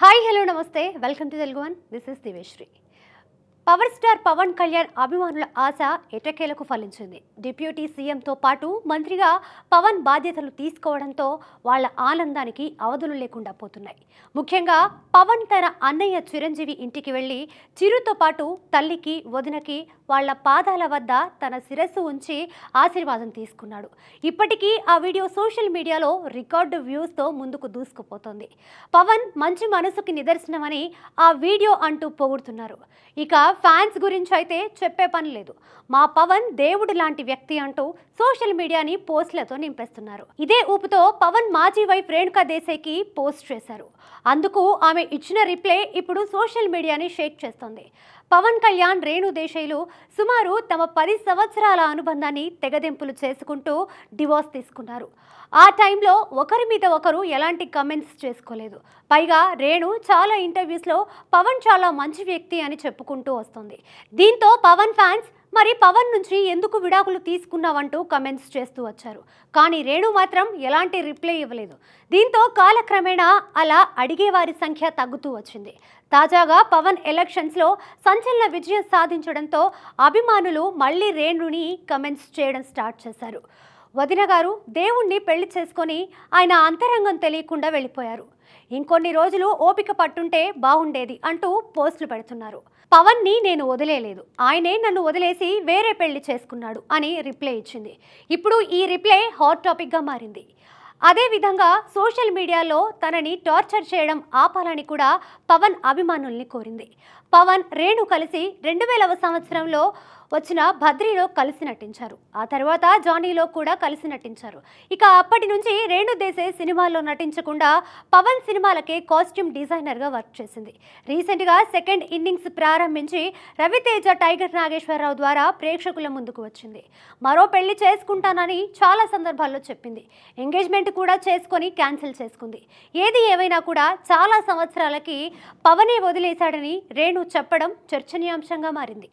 Hi hello నమస్తే. Welcome to Telugu one this is దివేశ్రీ power star Pawan Kalyan అభిమానుల ఆశ ఎటకేలకు ఫలించింది? డిప్యూటీ సీఎంతో పాటు మంత్రిగా పవన్ బాధ్యతలు తీసుకోవడంతో వాళ్ళ ఆనందానికి అవధులు లేకుండా పోతున్నాయి. ముఖ్యంగా పవన్ తన అన్నయ్య చిరంజీవి ఇంటికి వెళ్ళి చిరుతో పాటు తల్లికి వదినకి వాళ్ళ పాదాల వద్ద తన శిరస్సు ఉంచి ఆశీర్వాదం తీసుకున్నాడు. ఇప్పటికీ ఆ వీడియో సోషల్ మీడియాలో రికార్డు వ్యూస్తో ముందుకు దూసుకుపోతోంది. పవన్ మంచి మనసుకి నిదర్శనమని ఆ వీడియో అంటూ పొగుడుతున్నారు. ఇక ఫ్యాన్స్ గురించి అయితే చెప్పే పని లేదు. మా పవన్ దేవుడు లాంటి వ్యక్తి అంటూ సోషల్ మీడియాని పోస్టులతో నింపేస్తున్నారు. ఇదే ఊపుతో పవన్ మాజీ వైఫ్ రేణుకా దేశాయ్కి పోస్ట్ చేశారు. అందుకు ఆమె ఇచ్చిన రిప్లై ఇప్పుడు సోషల్ మీడియాని షేక్ చేస్తోంది. పవన్ కళ్యాణ్ రేణు దేశాయ్లు సుమారు తమ పది సంవత్సరాల అనుబంధాన్ని తెగదెంపులు చేసుకుంటూ డివోర్స్ తీసుకున్నారు. ఆ టైంలో ఒకరి మీద ఒకరు ఎలాంటి కమెంట్స్ చేసుకోలేదు. పైగా రేణు చాలా ఇంటర్వ్యూస్లో పవన్ చాలా మంచి వ్యక్తి అని చెప్పుకుంటూ వస్తుంది. దీంతో పవన్ ఫ్యాన్స్ మరి పవన్ నుంచి ఎందుకు విడాకులు తీసుకున్నావంటూ కమెంట్స్ చేస్తూ వచ్చారు. కానీ రేణు మాత్రం ఎలాంటి రిప్లై ఇవ్వలేదు. దీంతో కాలక్రమేణా అలా అడిగేవారి సంఖ్య తగ్గుతూ వచ్చింది. తాజాగా పవన్ ఎలక్షన్స్లో సంచలన విజయం సాధించడంతో అభిమానులు మళ్ళీ రేణుని కమెంట్స్ చేయడం స్టార్ట్ చేశారు. వదిన గారు దేవుణ్ణి పెళ్ళి చేసుకొని ఆయన అంతరంగం తెలియకుండా వెళ్ళిపోయారు. ఇంకొన్ని రోజులు ఓపిక పట్టుంటే బాగుండేది అంటూ పోస్టులు పెడుతున్నారు. పవన్ని నేను వదిలేయలేదు ఆయనే నన్ను వదిలేసి వేరే పెళ్ళి చేసుకున్నాడు అని రిప్లై ఇచ్చింది. ఇప్పుడు ఈ రిప్లై హాట్ టాపిక్గా మారింది. అదేవిధంగా సోషల్ మీడియాలో తనని టార్చర్ చేయడం ఆపాలని కూడా పవన్ అభిమానుల్ని కోరింది. పవన్ రేణు కలిసి రెండు వేలవ సంవత్సరంలో వచ్చిన భద్రిలో కలిసి నటించారు. ఆ తర్వాత జానీలో కూడా కలిసి నటించారు. ఇక అప్పటి నుంచి రేణు దేశే సినిమాల్లో నటించకుండా పవన్ సినిమాలకే కాస్ట్యూమ్ డిజైనర్గా వర్క్ చేసింది. రీసెంట్గా సెకండ్ ఇన్నింగ్స్ ప్రారంభించి రవితేజ టైగర్ నాగేశ్వరరావు ద్వారా ప్రేక్షకుల ముందుకు వచ్చింది. మరో పెళ్ళి చేసుకుంటానని చాలా సందర్భాల్లో చెప్పింది. ఎంగేజ్మెంట్ కూడా చేసుకొని క్యాన్సిల్ చేసుకుంది. ఏది ఏమైనా కూడా చాలా సంవత్సరాలకి పవనే వదిలేశాడని రేణు చెప్పడం చర్చనీయాంశంగా మారింది.